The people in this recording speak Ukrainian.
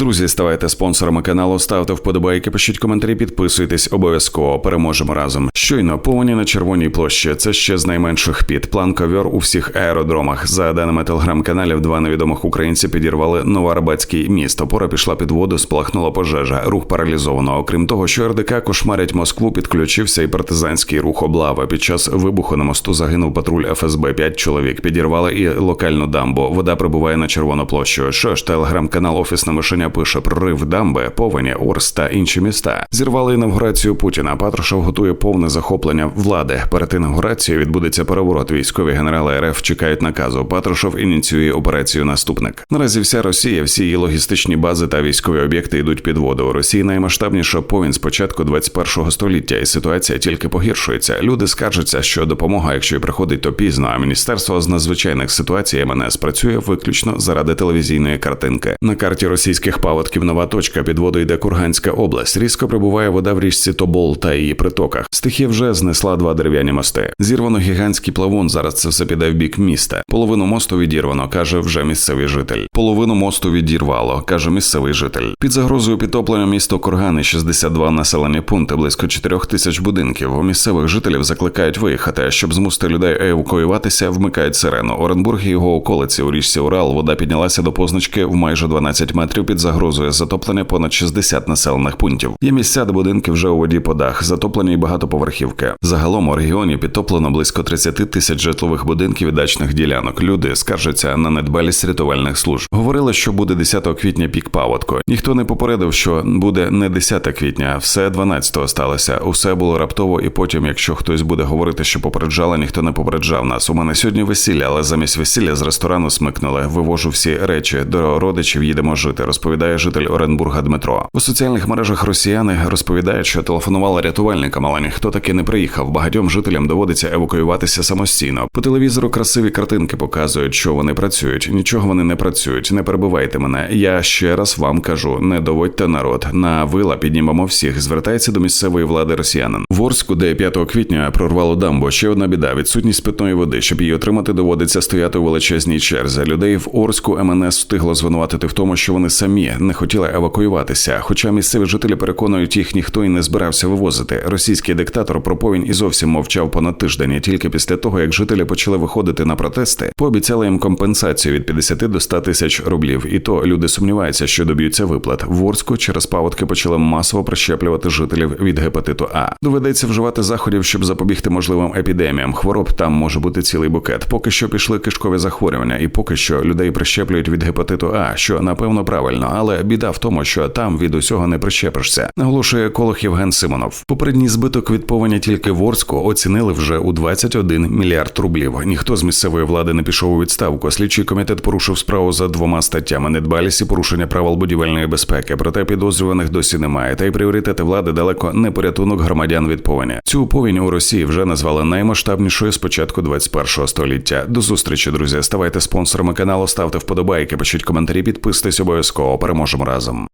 Друзі, ставайте спонсорами каналу, ставте вподобайки, пишіть коментарі, підписуйтесь обов'язково. Переможемо разом. Щойно повені на червоній площі. Це ще з найменших під. План ковьор у всіх аеродромах. За даними телеграм-каналів, два невідомих українці підірвали Новоарбатський міст. Опора пішла під воду, спалахнула пожежа. Рух паралізовано. Окрім того, що РДК кошмарять Москву, підключився і партизанський рух облава. Під час вибуху на мосту загинув патруль ФСБ. П'ять чоловік підірвали і локальну дамбу. Вода прибуває на червону площу. Що ж, телеграм-канал Офісне пише прорив дамби, повені, Орс та інші міста. Зірвали інавгурацію Путіна. Патрушев готує повне захоплення влади. Перед інавгурацією відбудеться переворот. Військові генерали РФ чекають наказу. Патрушев ініціює операцію наступник. Наразі вся Росія, всі її логістичні бази та військові об'єкти йдуть під воду. У Росії наймасштабніша повінь з початку 21-го століття, і ситуація тільки погіршується. Люди скаржаться, що допомога, якщо й приходить, то пізно. А міністерство з надзвичайних ситуацій МНС працює виключно заради телевізійної картинки. На карті російських паводків нова точка під воду йде Курганська область. Різко прибуває вода в річці Тобол та її притоках. Стихія вже знесла два дерев'яні мости. Зірвано гігантський плавун. Зараз це все піде в бік міста. Половину мосту відірвано, каже вже місцевий житель. Половину мосту відірвало, каже місцевий житель. Під загрозою підтоплення місто Кургани, 62 населені пункти, близько 4 тисяч будинків. У місцевих жителів закликають виїхати, щоб змусити людей евакуюватися, вмикають сирену. Оренбург і його околиці у річці Урал вода піднялася до позначки в майже 12 метрів під загрозою затоплення понад 60 населених пунктів. Є місця, де будинки вже у воді по дах, затоплені й багатоповерхівки. Загалом у регіоні підтоплено близько 30 тисяч житлових будинків і дачних ділянок. Люди скаржаться на недбалість рятувальних служб. Говорили, що буде 10 квітня пік паводку. Ніхто не попередив, що буде не 10 квітня, все 12-го сталося. Усе було раптово, і потім, якщо хтось буде говорити, що попереджала, ніхто не попереджав нас. У мене сьогодні весілля, але замість весілля з ресторану смикнули. Вивожу всі речі до родичів. Їдемо жити. Розповідає житель Оренбурга Дмитро. У соціальних мережах росіяни розповідають, що телефонували рятувальникам, але ніхто таки не приїхав. Багатьом жителям доводиться евакуюватися самостійно. По телевізору красиві картинки показують, що вони працюють. Нічого вони не працюють. Не перебивайте мене. Я ще раз вам кажу: не доводьте народ. На вила піднімемо всіх. Звертається до місцевої влади росіянин. В Орську, де 5 квітня прорвало дамбу. Ще одна біда: відсутність питної води. Щоб її отримати, доводиться стояти у величезній черзі. Людей в Орську МНС встигло звинуватити в тому, що вони самі не хотіли евакуюватися. Хоча місцеві жителі переконують, їх ніхто і не збирався вивозити. Російський диктатор про повінь і зовсім мовчав понад тиждень. Тільки після того, як жителі почали виходити на протести, пообіцяли їм компенсацію від 50 до 100 тисяч рублів. І то люди сумніваються, що доб'ються виплат. В Орську через паводки почали масово прищеплювати жителів від гепатиту А. Доведеться вживати заходів, щоб запобігти можливим епідеміям. Хвороб там може бути цілий букет. Поки що пішли кишкові захворювання, і поки що людей прищеплюють від гепатиту А, що напевно правильно, але біда в тому, що там від усього не прищепишся. Наголошує еколог Євген Симонов. Попередній збиток від повені тільки в Орську оцінили вже у 21 мільярд рублів. Ніхто з місцевої влади не пішов у відставку. Слідчий комітет порушив справу за двома статтями: недбалість і порушення правил будівельної безпеки. Проте підозрюваних досі немає. Та й пріоритети влади далеко не порятунок громадян від повені. Цю повінь у Росії вже назвали наймасштабнішою з початку 21-го століття. До зустрічі, друзі. Ставайте спонсорами каналу, ставте вподобайки, пишіть коментарі, підписуйтесь обов'язково. Переможемо разом.